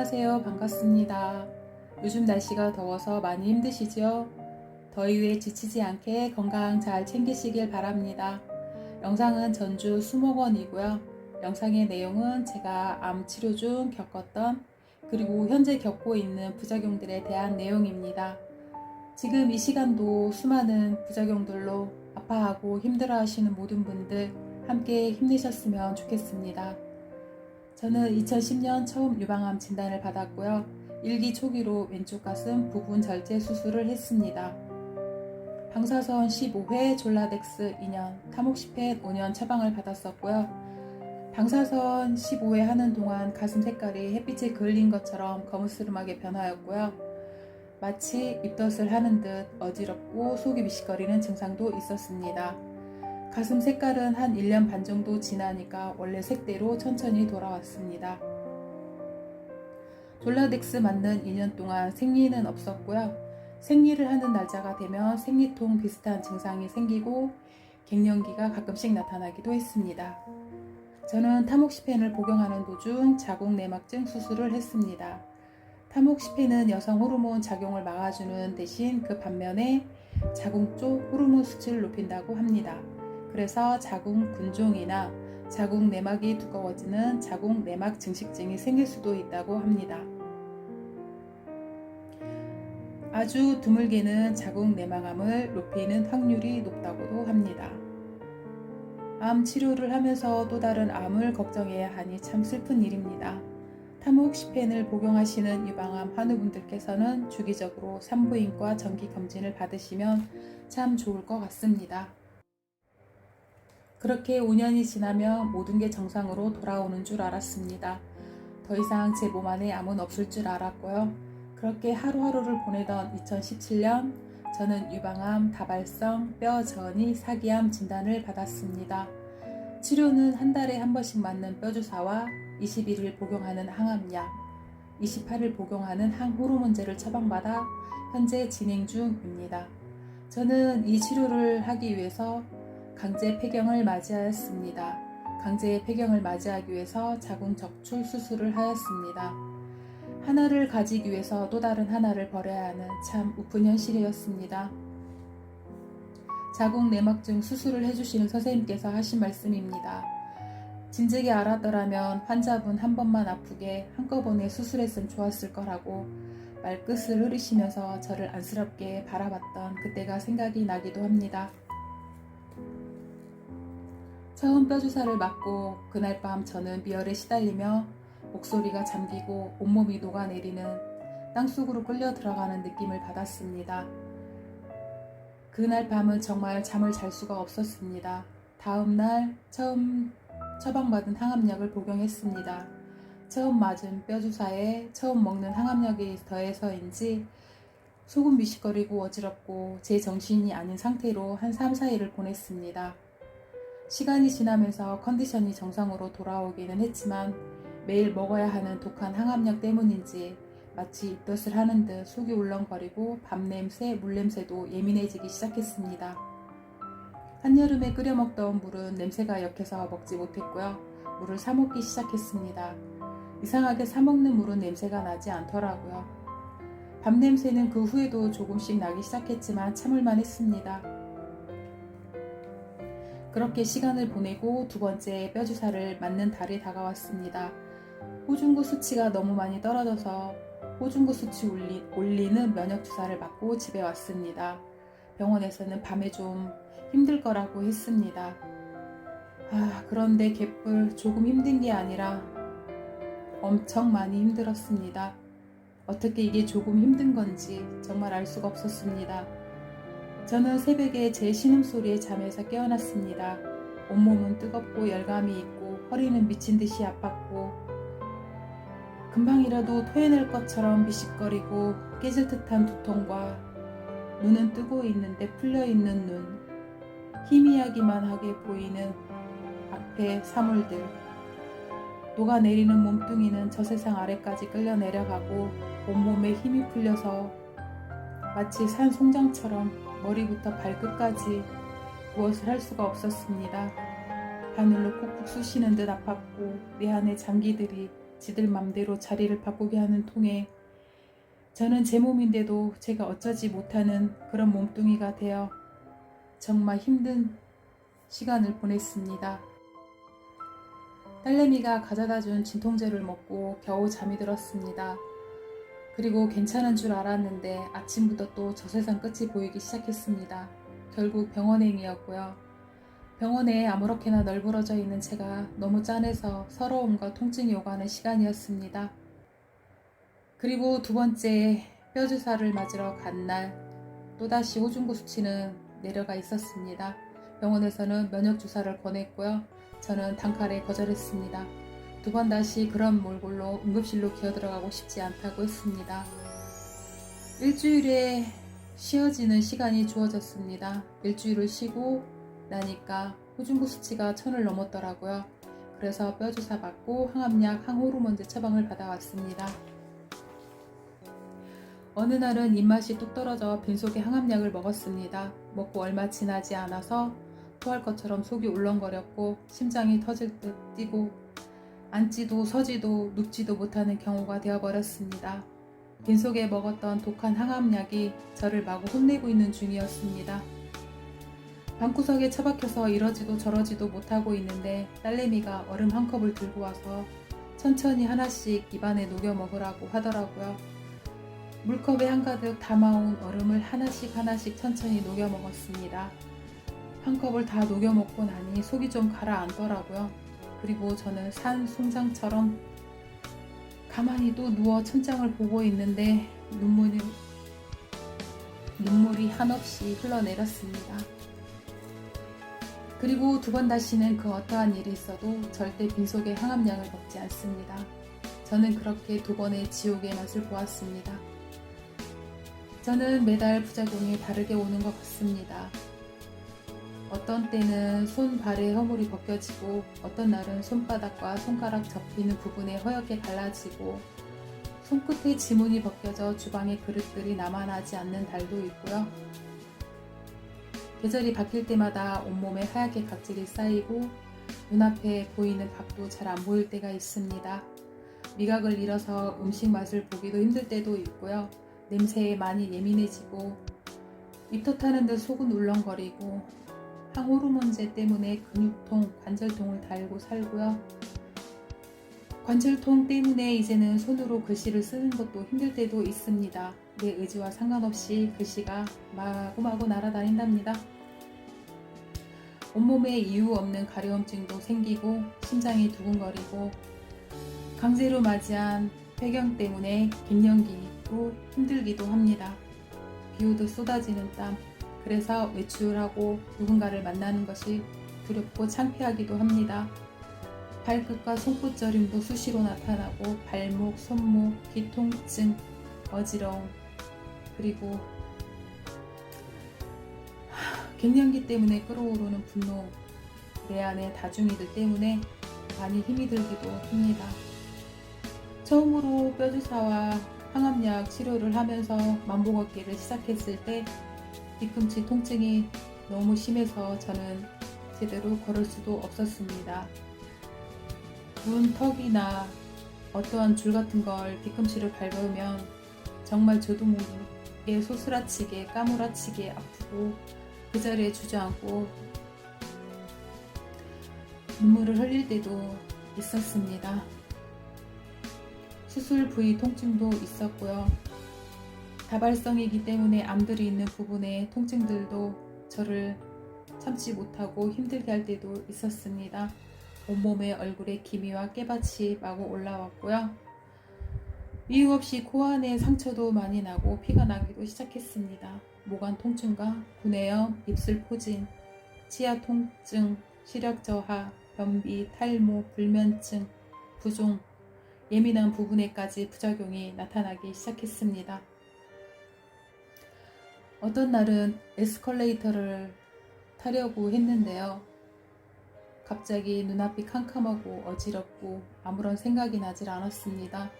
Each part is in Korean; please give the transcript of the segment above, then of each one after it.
안녕하세요. 반갑습니다. 요즘 날씨가 더워서 많이 힘드시죠? 더위에 지치지 않게 건강 잘 챙기시길 바랍니다. 영상은 전주 수목원이고요. 영상의 내용은 제가 암 치료 중 겪었던 그리고 현재 겪고 있는 부작용들에 대한 내용입니다. 지금 이 시간도 수많은 부작용들로 아파하고 힘들어 하시는 모든 분들 함께 힘내셨으면 좋겠습니다. 저는 2010년 처음 유방암 진단을 받았고요. 1기 초기로 왼쪽 가슴 부분 절제 수술을 했습니다. 방사선 15회, 졸라덱스 2년, 타목시펜 5년 처방을 받았었고요. 방사선 15회 하는 동안 가슴 색깔이 햇빛에 그을린 것처럼 거무스름하게 변하였고요. 마치 입덧을 하는 듯 어지럽고 속이 미식거리는 증상도 있었습니다. 가슴 색깔은 한 1년 반 정도 지나니까 원래 색대로 천천히 돌아왔습니다. 졸라덱스 맞는 2년 동안 생리는 없었고요. 생리를 하는 날짜가 되면 생리통 비슷한 증상이 생기고 갱년기가 가끔씩 나타나기도 했습니다. 저는 타목시펜을 복용하는 도중 자궁 내막증 수술을 했습니다. 타목시펜은 여성 호르몬 작용을 막아주는 대신 그 반면에 자궁 쪽 호르몬 수치를 높인다고 합니다. 그래서 자궁 근종이나 자궁 내막이 두꺼워지는 자궁 내막 증식증이 생길 수도 있다고 합니다. 아주 드물게는 자궁 내막암을 높이는 확률이 높다고도 합니다. 암 치료를 하면서 또 다른 암을 걱정해야 하니 참 슬픈 일입니다. 타모옥시펜을 복용하시는 유방암 환우분들께서는 주기적으로 산부인과 정기 검진을 받으시면 참 좋을 것 같습니다. 그렇게 5년이 지나면 모든 게 정상으로 돌아오는 줄 알았습니다. 더 이상 제 몸 안에 암은 없을 줄 알았고요. 그렇게 하루하루를 보내던 2017년 저는 유방암, 다발성, 뼈 전이 사기암 진단을 받았습니다. 치료는 한 달에 한 번씩 맞는 뼈주사와 21일 복용하는 항암약, 28일 복용하는 항호르몬제를 처방받아 현재 진행 중입니다. 저는 이 치료를 하기 위해서 강제 폐경을 맞이하였습니다. 강제 폐경을 맞이하기 위해서 자궁 적출 수술을 하였습니다. 하나를 가지기 위해서 또 다른 하나를 버려야 하는 참 우픈 현실이었습니다. 자궁 내막증 수술을 해주시는 선생님께서 하신 말씀입니다. 진즉에 알았더라면 환자분 한 번만 아프게 한꺼번에 수술했으면 좋았을 거라고 말끝을 흐리시면서 저를 안쓰럽게 바라봤던 그때가 생각이 나기도 합니다. 처음 뼈주사를 맞고 그날 밤 저는 미열에 시달리며 목소리가 잠기고 온몸이 녹아내리는 땅속으로 끌려 들어가는 느낌을 받았습니다. 그날 밤은 정말 잠을 잘 수가 없었습니다. 다음 날 처음 처방받은 항암약을 복용했습니다. 처음 맞은 뼈주사에 처음 먹는 항암약이 더해서인지 속은 미식거리고 어지럽고 제 정신이 아닌 상태로 한 3, 4일을 보냈습니다. 시간이 지나면서 컨디션이 정상으로 돌아오기는 했지만 매일 먹어야 하는 독한 항암약 때문인지 마치 입덧을 하는 듯 속이 울렁거리고 밤냄새, 물냄새도 예민해지기 시작했습니다. 한여름에 끓여 먹던 물은 냄새가 역해서 먹지 못했고요. 물을 사 먹기 시작했습니다. 이상하게 사 먹는 물은 냄새가 나지 않더라고요. 밤 냄새는 그 후에도 조금씩 나기 시작했지만 참을만 했습니다. 그렇게 시간을 보내고 두 번째 뼈주사를 맞는 달이 다가왔습니다. 호중구 수치가 너무 많이 떨어져서 호중구 수치 올리, 올리는 면역 주사를 맞고 집에 왔습니다. 병원에서는 밤에 좀 힘들 거라고 했습니다. 아, 그런데 개뿔 조금 힘든 게 아니라 엄청 많이 힘들었습니다. 어떻게 이게 조금 힘든 건지 정말 알 수가 없었습니다. 저는 새벽에 제 신음소리에 잠에서 깨어났습니다. 온몸은 뜨겁고 열감이 있고 허리는 미친 듯이 아팠고 금방이라도 토해낼 것처럼 미식거리고 깨질 듯한 두통과 눈은 뜨고 있는데 풀려 있는 눈, 희미하기만 하게 보이는 앞에 사물들, 녹아내리는 몸뚱이는 저 세상 아래까지 끌려 내려가고 온몸에 힘이 풀려서 마치 산 송장처럼 머리부터 발끝까지 무엇을 할 수가 없었습니다. 바늘로 콕콕 쑤시는 듯 아팠고 내 안의 장기들이 지들 맘대로 자리를 바꾸게 하는 통에 저는 제 몸인데도 제가 어쩌지 못하는 그런 몸뚱이가 되어 정말 힘든 시간을 보냈습니다. 딸내미가 가져다 준 진통제를 먹고 겨우 잠이 들었습니다. 그리고 괜찮은 줄 알았는데 아침부터 또 저 세상 끝이 보이기 시작했습니다. 결국 병원행이었고요. 병원에 아무렇게나 널브러져 있는 제가 너무 짠해서 서러움과 통증이 오가는 시간이었습니다. 그리고 두 번째 뼈주사를 맞으러 간 날 또다시 호중구 수치는 내려가 있었습니다. 병원에서는 면역 주사를 권했고요. 저는 단칼에 거절했습니다. 두 번 다시 그런 몰골로 응급실로 기어 들어가고 싶지 않다고 했습니다. 일주일에 쉬어지는 시간이 주어졌습니다. 일주일을 쉬고 나니까 호중구 수치가 천을 넘었더라고요. 그래서 뼈주사 맞고 항암약, 항호르몬제 처방을 받아왔습니다. 어느 날은 입맛이 뚝 떨어져 빈속에 항암약을 먹었습니다. 먹고 얼마 지나지 않아서 토할 것처럼 속이 울렁거렸고 심장이 터질 듯 뛰고 앉지도 서지도 눕지도 못하는 경우가 되어버렸습니다. 빈속에 먹었던 독한 항암약이 저를 마구 혼내고 있는 중이었습니다. 방구석에 처박혀서 이러지도 저러지도 못하고 있는데 딸내미가 얼음 한 컵을 들고 와서 천천히 하나씩 입안에 녹여 먹으라고 하더라고요. 물컵에 한가득 담아온 얼음을 하나씩 하나씩 천천히 녹여 먹었습니다. 한 컵을 다 녹여 먹고 나니 속이 좀 가라앉더라고요. 그리고 저는 산 송장처럼 가만히 또 누워 천장을 보고 있는데 눈물이, 눈물이 한없이 흘러내렸습니다. 그리고 두 번 다시는 그 어떠한 일이 있어도 절대 빈속에 항암약을 먹지 않습니다. 저는 그렇게 두 번의 지옥의 맛을 보았습니다. 저는 매달 부작용이 다르게 오는 것 같습니다. 어떤 때는 손, 발의 허물이 벗겨지고 어떤 날은 손바닥과 손가락 접히는 부분에 허옇게 갈라지고 손끝에 지문이 벗겨져 주방에 그릇들이 남아나지 않는 달도 있고요. 계절이 바뀔 때마다 온몸에 하얗게 각질이 쌓이고 눈앞에 보이는 밥도 잘 안 보일 때가 있습니다. 미각을 잃어서 음식 맛을 보기도 힘들 때도 있고요. 냄새에 많이 예민해지고 입덧하는 듯 속은 울렁거리고 항호르몬제 때문에 근육통, 관절통을 달고 살고요. 관절통 때문에 이제는 손으로 글씨를 쓰는 것도 힘들 때도 있습니다. 내 의지와 상관없이 글씨가 마구마구 날아다닌답니다. 온몸에 이유 없는 가려움증도 생기고 심장이 두근거리고 강제로 맞이한 폐경 때문에 갱년기로 힘들기도 합니다. 비 오듯 쏟아지는 땀, 그래서 외출하고 누군가를 만나는 것이 두렵고 창피하기도 합니다. 발끝과 손끝 저림도 수시로 나타나고 발목, 손목, 뒤통증, 어지러움, 그리고 갱년기 때문에 끌어오르는 분노, 내 안의 다중이들 때문에 많이 힘이 들기도 합니다. 처음으로 뼈주사와 항암약 치료를 하면서 만보 걷기를 시작했을 때 뒤꿈치 통증이 너무 심해서 저는 제대로 걸을 수도 없었습니다. 문 턱이나 어떠한 줄 같은 걸 뒤꿈치를 밟으면 정말 저도 모르게 소스라치게 까무라치게 아프고 그 자리에 주저앉고 눈물을 흘릴 때도 있었습니다. 수술 부위 통증도 있었고요. 다발성이기 때문에 암들이 있는 부분에 통증들도 저를 참지 못하고 힘들게 할 때도 있었습니다. 온몸에 얼굴에 기미와 깨밭이 마구 올라왔고요. 이유 없이 코 안에 상처도 많이 나고 피가 나기도 시작했습니다. 모관 통증과 구내염, 입술 포진, 치아 통증, 시력 저하, 변비, 탈모, 불면증, 부종, 예민한 부분에까지 부작용이 나타나기 시작했습니다. 어떤 날은 에스컬레이터를 타려고 했는데요. 갑자기 눈앞이 캄캄하고 어지럽고 아무런 생각이 나질 않았습니다.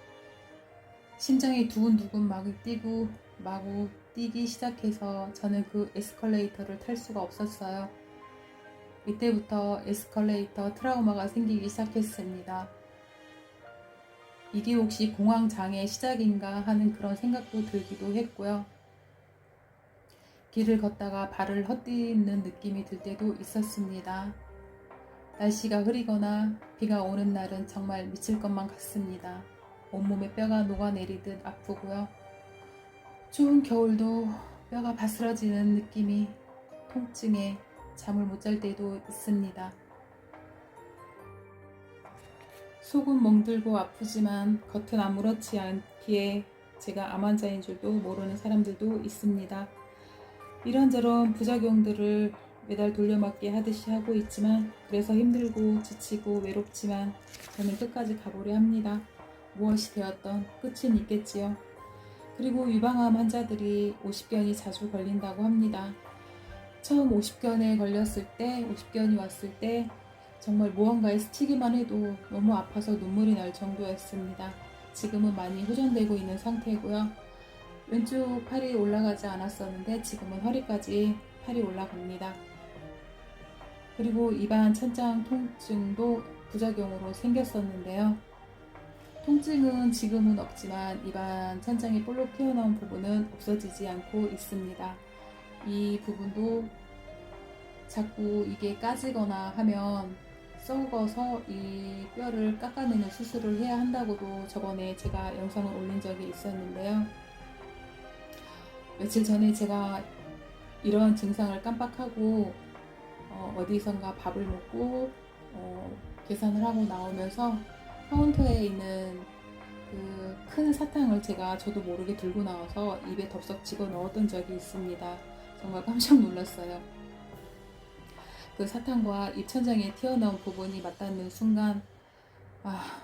심장이 두근두근 마구 뛰고 마구 뛰기 시작해서 저는 그 에스컬레이터를 탈 수가 없었어요. 이때부터 에스컬레이터 트라우마가 생기기 시작했습니다. 이게 혹시 공황장애 시작인가 하는 그런 생각도 들기도 했고요. 길을 걷다가 발을 헛디는 느낌이 들 때도 있었습니다. 날씨가 흐리거나 비가 오는 날은 정말 미칠 것만 같습니다. 온몸에 뼈가 녹아내리듯 아프고요. 추운 겨울도 뼈가 바스러지는 느낌이 통증에 잠을 못 잘 때도 있습니다. 속은 멍들고 아프지만 겉은 아무렇지 않기에 제가 암 환자인 줄도 모르는 사람들도 있습니다. 이런저런 부작용들을 매달 돌려막기 하듯이 하고 있지만 그래서 힘들고 지치고 외롭지만 저는 끝까지 가보려 합니다. 무엇이 되었던 끝은 있겠지요. 그리고 유방암 환자들이 50견이 자주 걸린다고 합니다. 처음 50견에 걸렸을 때, 50견이 왔을 때 정말 무언가에 스치기만 해도 너무 아파서 눈물이 날 정도였습니다. 지금은 많이 호전되고 있는 상태고요. 왼쪽 팔이 올라가지 않았었는데 지금은 허리까지 팔이 올라갑니다. 그리고 입안 천장 통증도 부작용으로 생겼었는데요. 통증은 지금은 없지만 입안 천장이 볼록 튀어나온 부분은 없어지지 않고 있습니다. 이 부분도 자꾸 이게 까지거나 하면 썩어서 이 뼈를 깎아내는 수술을 해야 한다고도 저번에 제가 영상을 올린 적이 있었는데요. 며칠 전에 제가 이런 증상을 깜빡하고 어, 디선가 밥을 먹고 어, 계산을 하고 나오면서 카운터에 있는 그 큰 사탕을 제가 저도 모르게 들고 나와서 입에 덥석 집어 넣었던 적이 있습니다. 정말 깜짝 놀랐어요. 그 사탕과 입천장에 튀어나온 부분이 맞닿는 순간, 아,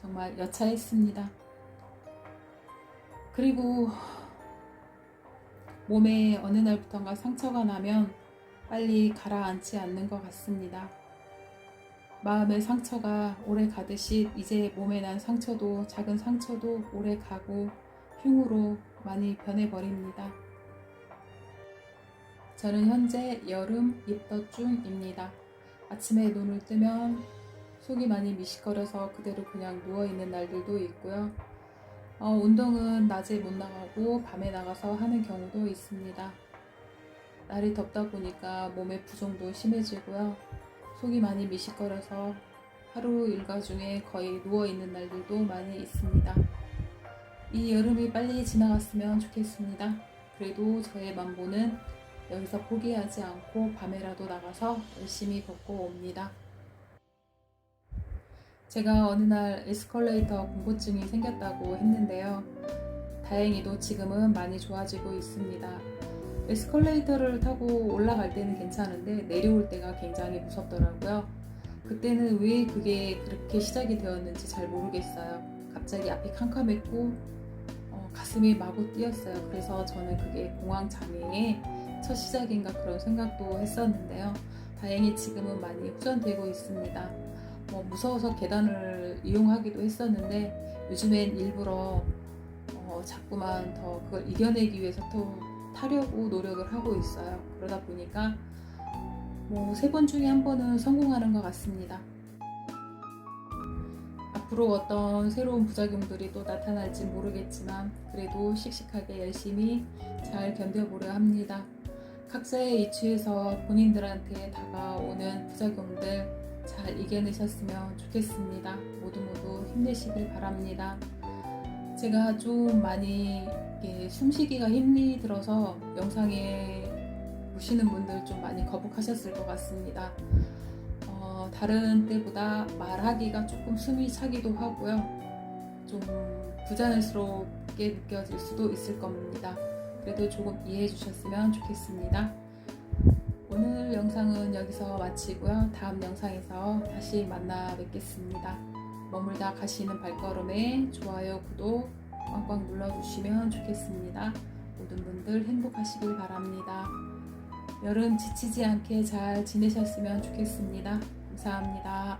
정말 여차했습니다. 그리고 몸에 어느 날부턴가 상처가 나면 빨리 가라앉지 않는 것 같습니다. 마음의 상처가 오래 가듯이 이제 몸에 난 상처도 작은 상처도 오래 가고 흉으로 많이 변해버립니다. 저는 현재 여름 입덧 중입니다. 아침에 눈을 뜨면 속이 많이 미식거려서 그대로 그냥 누워있는 날들도 있고요. 어, 운동은 낮에 못 나가고 밤에 나가서 하는 경우도 있습니다. 날이 덥다 보니까 몸의 부종도 심해지고요. 속이 많이 미식거려서 하루 일과 중에 거의 누워있는 날들도 많이 있습니다. 이 여름이 빨리 지나갔으면 좋겠습니다. 그래도 저의 만보는 여기서 포기하지 않고 밤에라도 나가서 열심히 걷고 옵니다. 제가 어느 날 에스컬레이터 공포증이 생겼다고 했는데요. 다행히도 지금은 많이 좋아지고 있습니다. 에스컬레이터를 타고 올라갈 때는 괜찮은데 내려올 때가 굉장히 무섭더라고요. 그때는 왜 그게 그렇게 시작이 되었는지 잘 모르겠어요. 갑자기 앞이 캄캄했고 어, 가슴이 마구 뛰었어요. 그래서 저는 그게 공황 장애의 첫 시작인가 그런 생각도 했었는데요. 다행히 지금은 많이 후전되고 있습니다. 뭐 무서워서 계단을 이용하기도 했었는데 요즘엔 일부러 어, 자꾸만 더 그걸 이겨내기 위해서 또 타려고 노력을 하고 있어요. 그러다 보니까 뭐 세 번 중에 한 번은 성공하는 것 같습니다. 앞으로 어떤 새로운 부작용들이 또 나타날지 모르겠지만 그래도 씩씩하게 열심히 잘 견뎌보려 합니다. 각자의 이치에서 본인들한테 다가오는 부작용들 잘 이겨내셨으면 좋겠습니다. 모두 모두 힘내시길 바랍니다. 제가 좀 많이 숨쉬기가 힘이 들어서 영상에 보시는 분들 좀 많이 거북하셨을 것 같습니다. 어, 다른 때보다 말하기가 조금 숨이 차기도 하고요. 좀 부자연스럽게 느껴질 수도 있을 겁니다. 그래도 조금 이해해 주셨으면 좋겠습니다. 오늘 영상은 여기서 마치고요. 다음 영상에서 다시 만나 뵙겠습니다. 머물다 가시는 발걸음에 좋아요, 구독 꽉꽉 눌러주시면 좋겠습니다. 모든 분들 행복하시길 바랍니다. 여름 지치지 않게 잘 지내셨으면 좋겠습니다. 감사합니다.